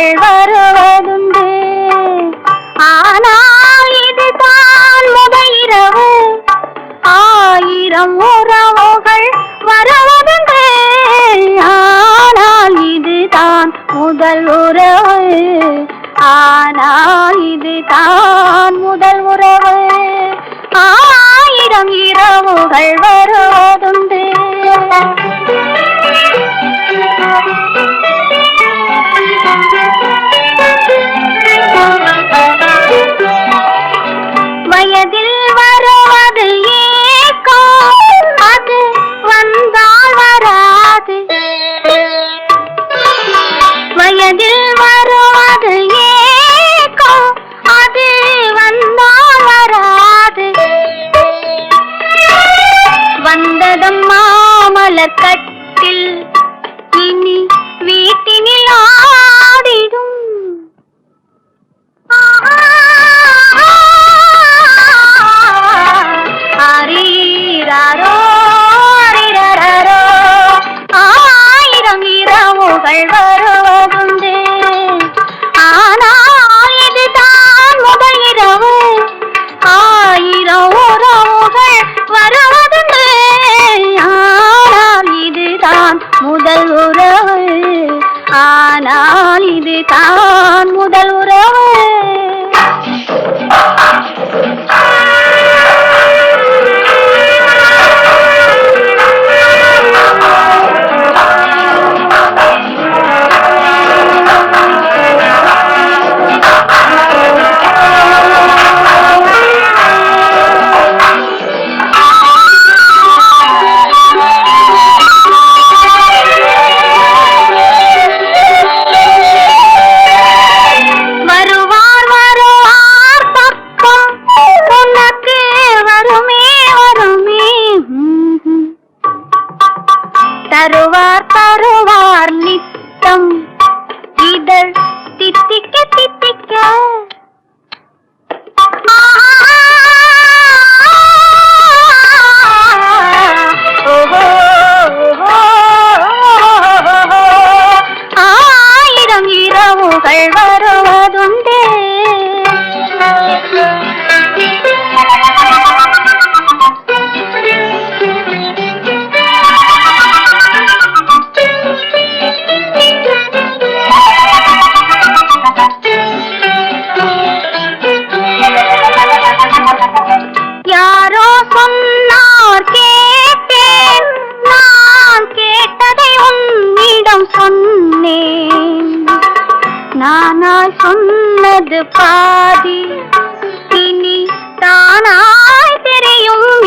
நாள் வருவதுண்டு. ஆனால் இதுதான் முதல் இரவு ஆயிரம் உறவுகள் வரவதுண்டு. ஆனால் இதுதான் முதல் உறவு. ஆனால் இதுதான் முதல் உறவு. ஆயிரம் இரவுகள் வருவதுண்டு. முதல் உறவு. ஆனால் இது தான் முதல் உறவு. சொன்னார் கேட்டேன். நான் கேட்டதை உன்னிடம் சொன்னேன். நானால் சொன்னது பாதி இனி தானாய் தெரியும்